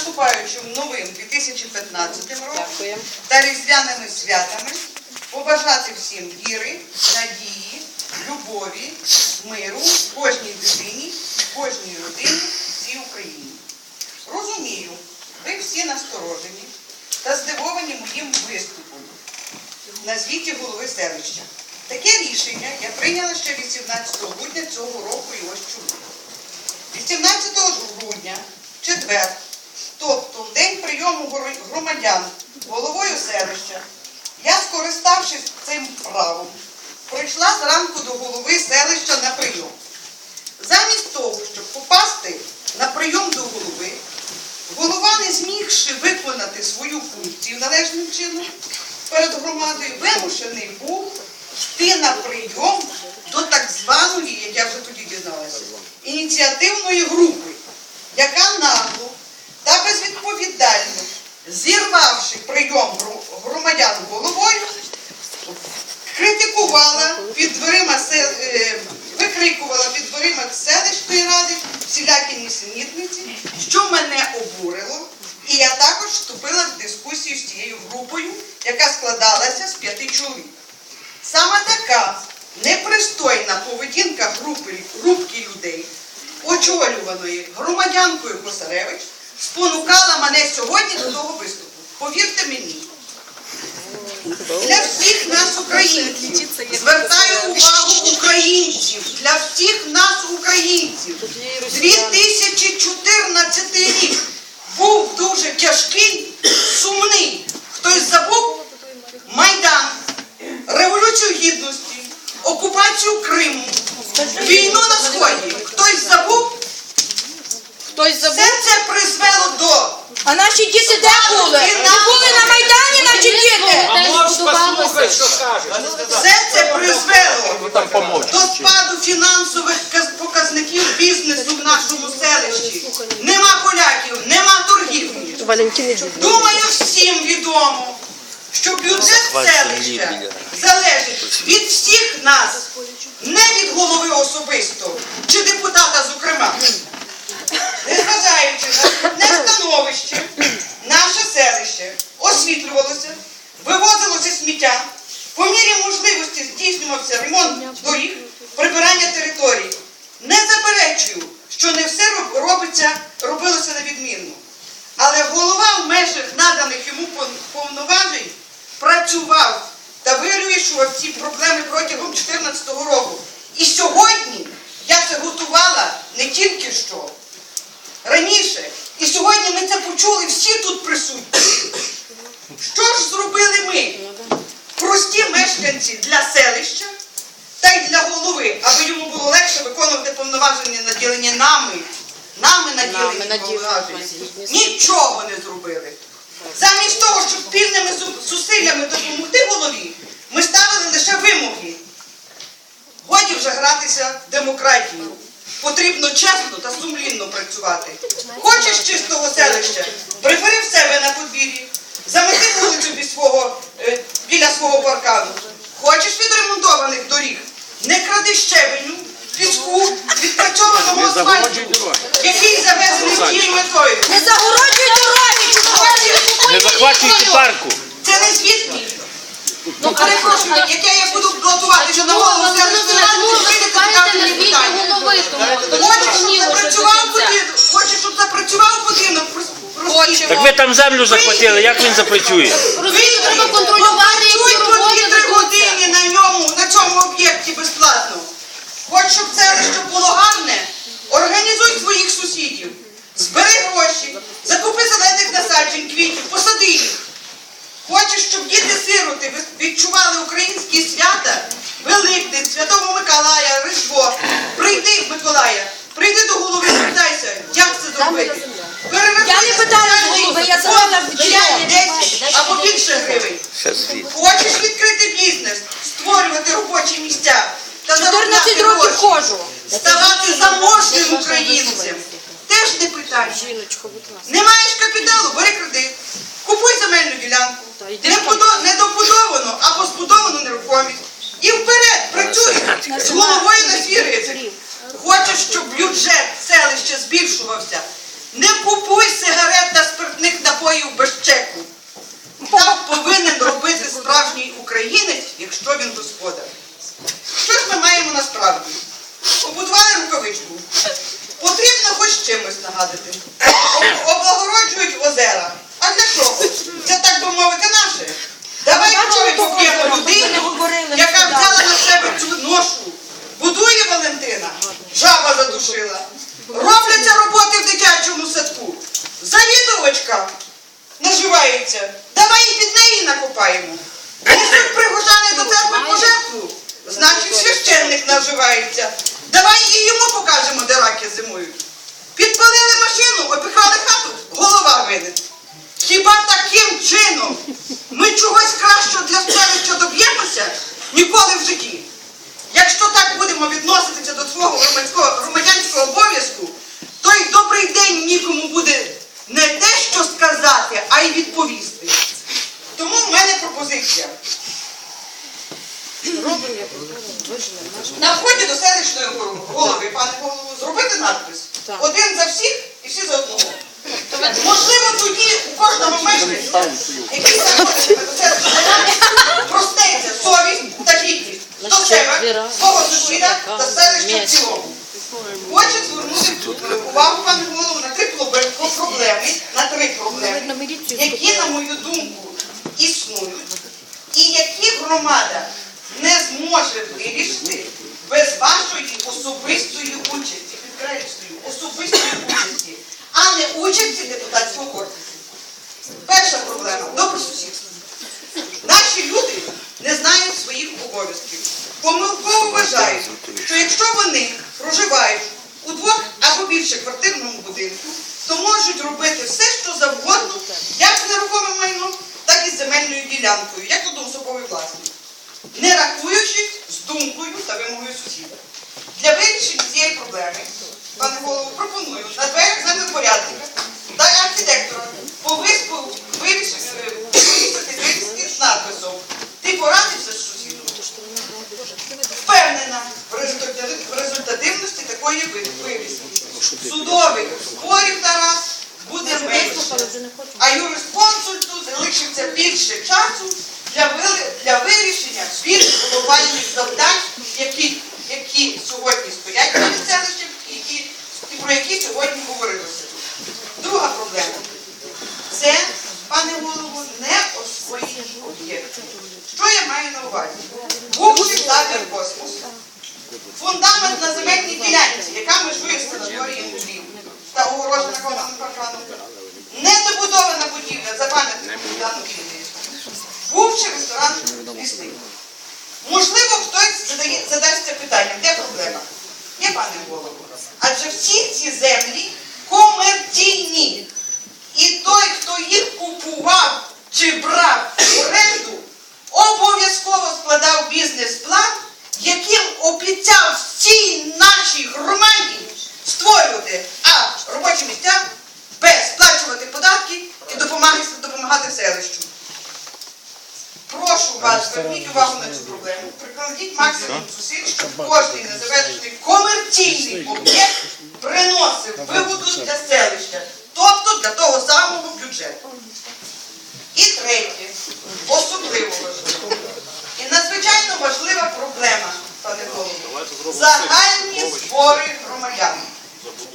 наступаючим новим 2015 роком та різдвяними святами побажати всім віри, надії, любові, миру кожній дитині, кожній родині, всій Україні. Розумію, ви всі насторожені та здивовані моїм виступом на звіті голови селища. Таке рішення я прийняла ще 18 грудня цього року і ось чому. 18 грудня, четвер, тобто в день прийому громадян головою селища, я, скориставшись цим правом, прийшла зранку до голови селища на прийом. Замість того, щоб попасти на прийом до голови, голова, не змігши виконати свою функцію належним чином перед громадою, вимушений був йти на прийом до так званої, як я вже тоді дізналася, ініціативної групи, яка нагло та безвідповідально, зірвавши прийом громадян головою, критикувала під дверима е, викрикувала під дверима селищної ради всілякі нісенітниці, що мене обурило. І я також вступила в дискусію з цією групою, яка складалася з п'яти чоловік. Саме така непристойна поведінка групи, групки людей, очолюваної громадянкою Косаревич, спонукала мене сьогодні до того виступу. Повірте мені, для всіх нас, українців, звертаю увагу українців, для всіх нас, українців, 2014 рік був дуже тяжкий, сумний. Хтось забув Майдан, Революцію Гідності, окупацію Криму, війну на Сході. Хтось забув? Хтось Все забув? це призвело до А наші діти де були? Не були на Майдані наші діти? А можеш послухай, що скаже? все це призвело до спаду фінансових показників бізнесу в нашому селищі. Нема поляків, нема торгівлі. Думаю, всім відомо, що бюджет селища залежить від всіх нас, не від голови особисто чи депутата зокрема. Незважаючи на скрутне наше селище освітлювалося, вивозилося сміття, по мірі можливості здійснювався ремонт доріг, прибирання територій. Не заперечую, що не все робиться, робилося на відмінно. Але голова в межах наданих йому повноважень працював та вирішував ці проблеми протягом 2014 року. І сьогодні я це готувала не тільки що раніше. І сьогодні ми це почули всі тут присутні. Що ж зробили ми, прості мешканці для селища та й для голови, аби йому було легше виконувати повноваження, наділені нами, нами наділені повноваження. Нічого не зробили. Замість того, щоб спільними зусиллями допомогти голові, ми ставили лише вимоги. Годі вже гратися в демократію. Потрібно чесно та сумлінно працювати. Хочеш чистого селища? Прибери в себе на подвір'ї, замети вулицю біля свого, е, біля свого паркану. Хочеш відремонтованих доріг? Не кради щебеню, піску, відпрацьованого асфальту, який завезений тією метою. Не загороджуй дороги, чудові! Не захвачуйте парку. Це не звітні. Ну, перепрошую, яке я буду готувати, що на голову виступаєте на звіті питання. Хочеш, щоб запрацював будинок, хочеш, щоб запрацював будинок, Так ви там землю захватили, як він запрацює? Розумієте, треба контролювати, які Попрацюй по роботи 2-3 ведуться. години на ньому, на цьому об'єкті безплатно. Хоч щоб селище було гарне, організуй своїх сусідів, збери гроші, закупи зелених насаджень, квітів, посади їх. Хочеш, щоб діти-сироти відчували українські свята, Великдень, Святого Миколая, Різдво. Прийди, Миколая, прийди до голови, спитайся, як це зробити. Я не питала спеціальний голови, я задала 5-10 або більше гривень. Хочеш відкрити бізнес, створювати робочі місця та 14 заробляти років гроші, ставати заможним питання. Жіночко, будь ласка. Не маєш капіталу, бери кредит. Купуй земельну ділянку. Не там. будо- Недобудовану або збудовано нерухомість. І вперед, працюй з головою на свій ризик. Хочеш, щоб бюджет селища збільшувався? Не купуй сигарет та спиртних напоїв Чудовий поб'ємо людину, яка взяла на себе цю ношу. Будує Валентина, жаба. Робляться роботи в дитячому садку. Завідувачка наживається. Давай і під неї накопаємо. Несуть прихожани до церкви пожертву. Значить, священник наживається. Давай і йому покажемо, де раки зимують. Підпалили машину, опіхали хату, голова винен. Хіба таким чином ми чогось кращого для селища доб'ємося ніколи в житті? Якщо так будемо відноситися до свого громадянського обов'язку, то й добрий день нікому буде не те, що сказати, а й відповісти. Тому в мене пропозиція. На вході до селищної голови, пане голову, зробити надпис. Один за всіх і всі за одного. Можливо, тоді у кожного мешканця, який заходить до селищної ради, проснеться совість та гідність до себе, свого сусіда та селища в цілому. Хочу звернути увагу, пане голову, на три проблеми, на три проблеми, які, на мою думку, існують, і які громада не зможе вирішити без вашої особистої участі, підкреслюю, особистої участі, а не участі депутатського корпусу. Перша проблема добросусідство. Наші люди не знають своїх обов'язків. Помилково вважають, що якщо вони проживають у двох або більше квартирному будинку, то можуть робити все, що завгодно, як з нерухомим майном, так і з земельною ділянкою, як одноособовий власник, не рахуючись з думкою та вимогою сусіда. Для вирішення цієї проблеми, пане голову, пропоную на дверях землепорядника та архітектора повиску вирішити з надписом. Ти порадився з сусідом? Впевнена в результати- в результативності такої ви- Судових спорів Тарас буде менше, а юрисконсульту залишиться більше часу для, для вирішення світ глобальних завдань, які, які сьогодні стоять перед селищем і які, і про які сьогодні говорилося. Друга проблема. Це, пане голово, не освоєні об'єкти. Що я маю на увазі? Бувший табір космос. Фундамент на земельній ділянці, яка межує з санаторієм Львів та огорожена колоном парканом. Недобудована будівля за пам'яткою Богдану. Бувший ресторан лісник. Можливо, хтось задає, задасться питанням, де проблема? Є, пане голово. Адже всі ці землі комерційні. І той, хто їх купував чи брав в оренду, обов'язково складав бізнес-план, обіцяв всій нашій громаді створювати а робочі місця, б сплачувати податки і допомагати, допомагати селищу. Прошу вас, зверніть увагу на цю проблему. Прикладіть максимум зусиль, щоб кожний незавершений комерційний об'єкт приносив вигоду для селища, тобто для того самого бюджету. І третє, особливо важливо. І надзвичайно важлива проблема. Загальні збори громадян.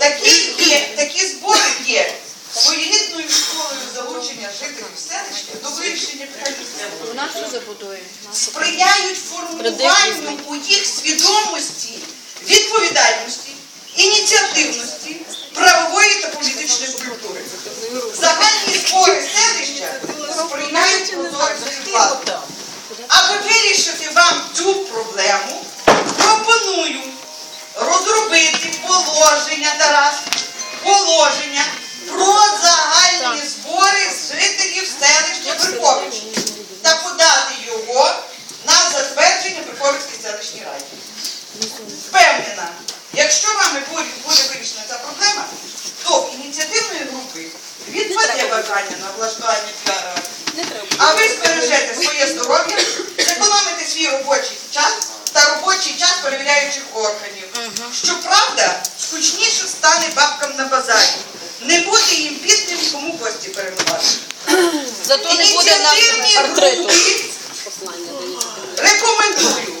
Такі, є, такі збори є своєрідною школою залучення жителів селища до вирішення забудує. сприяють формуванню у їх свідомості, відповідальності, ініціативності, правової та політичної культури. Загальні збори селища сприяють прозорості влади. Аби вирішити вам цю проблему, пропоную розробити положення, Тарас, положення про загальні збори жителів селища Верхович та подати його на затвердження Верховицькій селищній раді. Впевнена, якщо вами буде, буде вирішена ця проблема, то ініціативної групи відпаде бажання на влаштування. А ви перевіряючих органів. Щоправда, скучніше стане бабкам на базарі. Не буде їм бідним, кому кості перемивати. Зато не буде на Ініціативній портрету. рекомендую.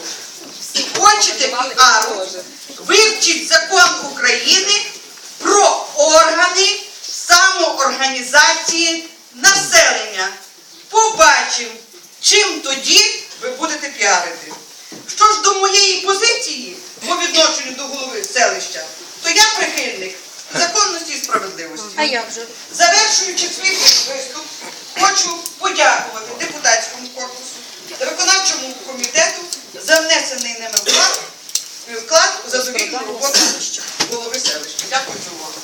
Хочете піару, вивчіть закон України про органи самоорганізації населення. Побачимо, чим тоді ви будете піарити? Що ж до моєї позиції по відношенню до голови селища, то я прихильник законності і справедливості. А як же? Завершуючи свій виступ, хочу подякувати депутатському корпусу та виконавчому комітету за внесений ними вклад, вклад у задовільну роботу голови селища. Дякую за увагу.